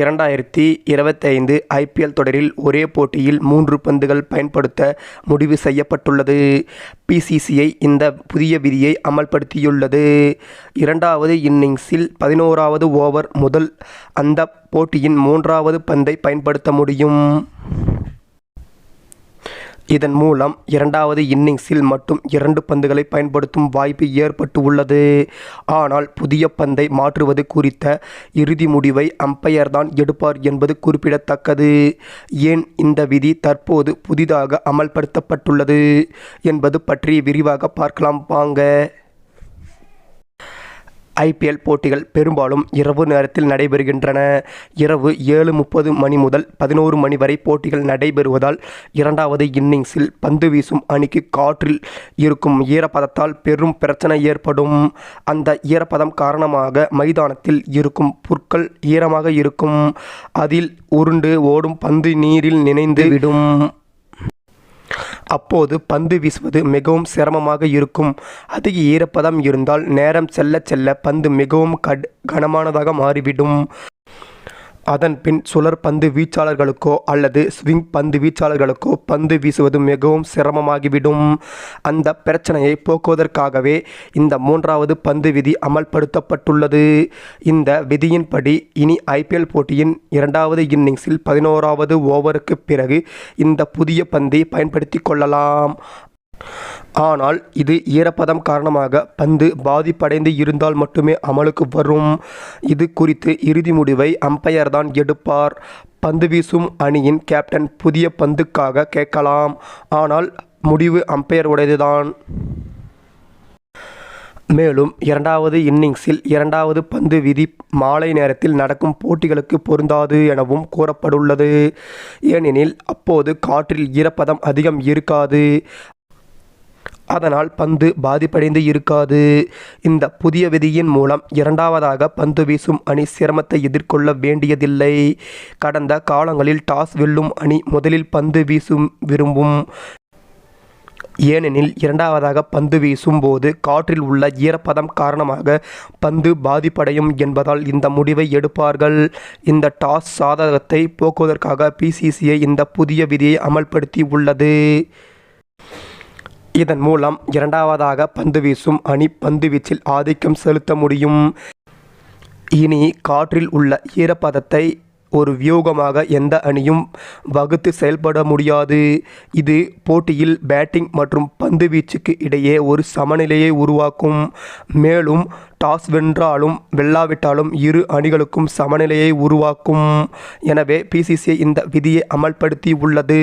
இரண்டாயிரத்தி இருபத்தைந்து ஐபிஎல் தொடரில் ஒரே போட்டியில் மூன்று பந்துகள் பயன்படுத்த முடிவு செய்யப்பட்டுள்ளது. பிசிசிஐ இந்த புதிய விதியை அமல்படுத்தியுள்ளது. இரண்டாவது இன்னிங்ஸில் பதினோராவது ஓவர் முதல் அந்த போட்டியின் மூன்றாவது பந்தை பயன்படுத்த முடியும். இதன் மூலம் இரண்டாவது இன்னிங்ஸில் மட்டும் இரண்டு பந்துகளை பயன்படுத்தும் வாய்ப்பு ஏற்பட்டு உள்ளது ஆனால் புதிய பந்தை மாற்றுவது குறித்த இறுதி முடிவை அம்பையர்தான் எடுப்பார் என்பது குறிப்பிடத்தக்கது. ஏன் இந்த விதி தற்போது புதிதாக அமல்படுத்தப்பட்டுள்ளது என்பது பற்றி விரிவாக பார்க்கலாம். வாங்க. ஐபிஎல் போட்டிகள் பெரும்பாலும் இரவு நேரத்தில் நடைபெறுகின்றன. இரவு ஏழு முப்பது மணி முதல் பதினோரு மணி வரை போட்டிகள் நடைபெறுவதால் இரண்டாவது இன்னிங்ஸில் பந்து வீசும் அணிக்கு காற்றில் இருக்கும் ஈரப்பதத்தால் பெரும் பிரச்சனை ஏற்படும். அந்த ஈரப்பதம் காரணமாக மைதானத்தில் இருக்கும் புற்கள் ஈரமாக இருக்கும். அதில் உருண்டு ஓடும் பந்து நீரில் நினைந்து விடும். அப்போது பந்து வீசுவது மிகவும் சிரமமாக இருக்கும். அதிக ஈரப்பதம் இருந்தால் நேரம் செல்ல செல்ல பந்து மிகவும் கட் கனமானதாக மாறிவிடும். அதன் பின் சுழற் பந்து வீச்சாளர்களுக்கோ அல்லது ஸ்விங் பந்து வீச்சாளர்களுக்கோ பந்து வீசுவது மிகவும் சிரமமாகிவிடும். அந்த பிரச்சனையை போக்குவதற்காகவே இந்த மூன்றாவது பந்து விதி அமல்படுத்தப்பட்டுள்ளது. இந்த விதியின்படி இனி ஐபிஎல் போட்டியின் இரண்டாவது இன்னிங்ஸில் பதினோராவது ஓவருக்கு பிறகு இந்த புதிய பந்தை பயன்படுத்தி கொள்ளலாம். ஆனால் இது ஈரப்பதம் காரணமாக பந்து பாதிப்படைந்து இருந்தால் மட்டுமே அமலுக்கு வரும். இது குறித்து இறுதி முடிவை அம்பையர் தான் எடுப்பார். பந்து வீசும் அணியின் கேப்டன் புதிய பந்துக்காக கேட்கலாம். ஆனால் முடிவு அம்பையர் உடையதுதான். மேலும் இரண்டாவது இன்னிங்ஸில் இரண்டாவது பந்து விதி மாலை நேரத்தில் நடக்கும் போட்டிகளுக்கு பொருந்தாது எனவும் கூறப்பட்டுள்ளது. ஏனெனில் அப்போது காற்றில் ஈரப்பதம் அதிகம் இருக்காது. அதனால் பந்து பாதிப்படைந்து இருக்காது. இந்த புதிய விதியின் மூலம் இரண்டாவதாக பந்து வீசும் அணி சிரமத்தை எதிர்கொள்ள வேண்டியதில்லை. கடந்த காலங்களில் டாஸ் வெல்லும் அணி முதலில் பந்து வீசும் விரும்பும். ஏனெனில் இரண்டாவதாக பந்து வீசும் போது காற்றில் உள்ள ஈரப்பதம் காரணமாக பந்து பாதிப்படையும் என்பதால் இந்த முடிவை எடுப்பார்கள். இந்த டாஸ் சாதகத்தை போக்குவதற்காக பிசிசிஐ இந்த புதிய விதியை அமல்படுத்தி உள்ளது. இதன் மூலம் இரண்டாவதாக பந்து வீசும் அணி பந்து வீச்சில் ஆதிக்கம் செலுத்த முடியும். இனி காற்றில் உள்ள ஈரப்பதத்தை ஒரு வியூகமாக எந்த அணியும் வகுத்து செயல்பட முடியாது. இது போட்டியில் பேட்டிங் மற்றும் பந்து வீச்சுக்கு இடையே ஒரு சமநிலையை உருவாக்கும். மேலும் டாஸ் வென்றாலும் வெல்லாவிட்டாலும் இரு அணிகளுக்கும் சமநிலையை உருவாக்கும். எனவே பிசிசிஐ இந்த விதியை அமல்படுத்தி உள்ளது.